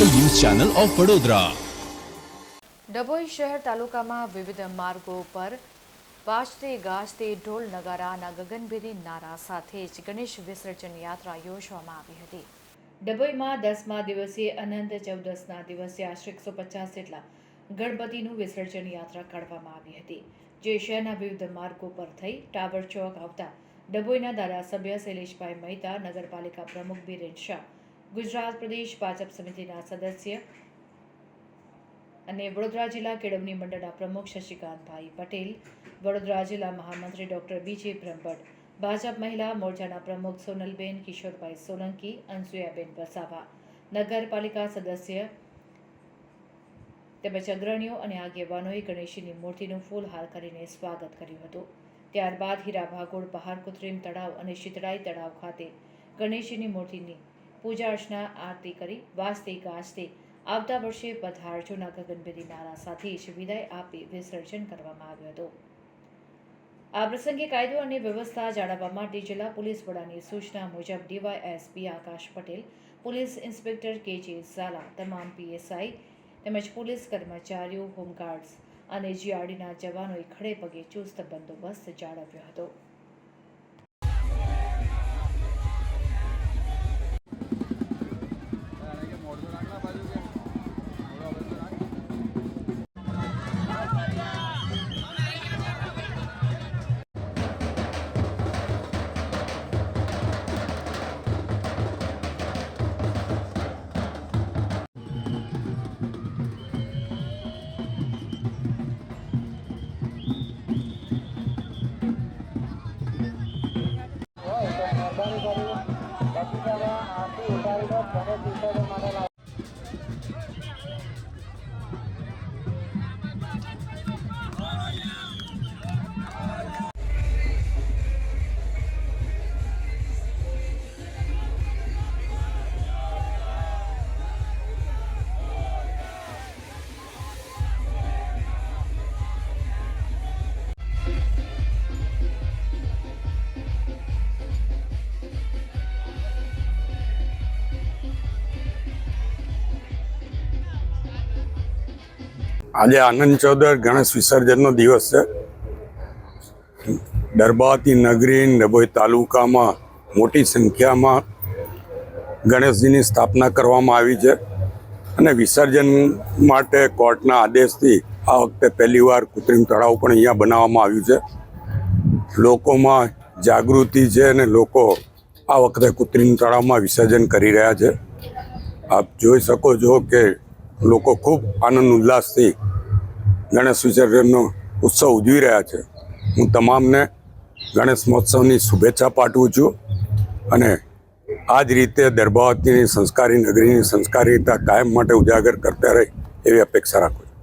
Channel of Vadodara. Dabhoi શહેર તાલુકામાં વિવિધ માર્ગો પર વાજતે ગાજતે ઢોલ નગારાના ગગનભેદી નારા સાથે જ ગણેશ વિસર્જન યાત્રા યોજવામાં આવી હતી. ડભોઈમાં દસમા દિવસે અનંત ચૌદસના દિવસે આશરે એકસો પચાસ જેટલા ગણપતિનું વિસર્જન યાત્રા કાઢવામાં આવી હતી. જે શહેરના વિવિધ માર્ગો પર થઈ ટાવર ચોક આવતા ડભોઈના ધારાસભ્ય શૈલેષભાઈ મહેતા, નગરપાલિકા પ્રમુખ બિરેન શાહ ગુજરાત પ્રદેશ ભાજપ સમિતિના સદસ્ય અને વડોદરા જિલ્લા કેળવણી મંડળના પ્રમુખ શશિકાંતભાઈ પટેલ, વડોદરા જિલ્લા મહામંત્રી ડોક્ટર બીજે બ્રહ્મભટ્ટ, ભાજપ મહિલા મોરચાના પ્રમુખ સોનલબેન કિશોરભાઈ સોલંકી, અનસુયાબેન વસાવા, નગરપાલિકા સદસ્ય તેમજ અગ્રણીઓ અને આગેવાનોએ ગણેશજીની મૂર્તિનું ફૂલહાર કરીને સ્વાગત કર્યું હતું. ત્યારબાદ હીરા ભાગોળ બહાર કૃત્રિમ તળાવ અને શીતળાઈ તળાવ ખાતે ગણેશજીની મૂર્તિની પૂજા અર્ચના, આરતી કરી વાજતે ગાજતે આવતા વર્ષે પધારજોના ગગનભેદી નારા સાથે જ વિદાય આપી વિસર્જન કરવામાં આવ્યું હતું. આ પ્રસંગે કાયદો અને વ્યવસ્થા જાળવવા માટે જિલ્લા પોલીસ વડાની સૂચના મુજબ DYSP Akash Patel, police inspector K J Zala, તમામ પીએસઆઈ તેમજ પોલીસ કર્મચારીઓ, હોમગાર્ડ્સ અને જીઆરડીના જવાનોએ ખડે પગે ચુસ્ત બંદોબસ્ત જાળવ્યો હતો. આજે આનંદ ચૌદર ગણેશ વિસર્જનનો દિવસ છે. દરબાવતી નગરી ડભોઈ તાલુકામાં મોટી સંખ્યામાં ગણેશજીની સ્થાપના કરવામાં આવી છે અને વિસર્જન માટે કોર્ટના આદેશથી આ વખતે પહેલીવાર કૃત્રિમ તળાવ પણ અહીંયા બનાવવામાં આવ્યું છે. લોકોમાં જાગૃતિ છે અને લોકો આ વખતે કૃત્રિમ તળાવમાં વિસર્જન કરી રહ્યા છે. આપ જોઈ શકો છો કે લોકો ખૂબ આનંદ ઉલ્લાસથી ગણેશ વિસર્જનનો ઉત્સવ ઉજવી રહ્યા છે. હું તમામને ગણેશ મહોત્સવની શુભેચ્છા પાઠવું છું અને આ જ રીતે દરબાવતીની સંસ્કારી નગરીની સંસ્કારિતા કાયમ માટે ઉજાગર કરતા રહે એવી અપેક્ષા રાખું છું.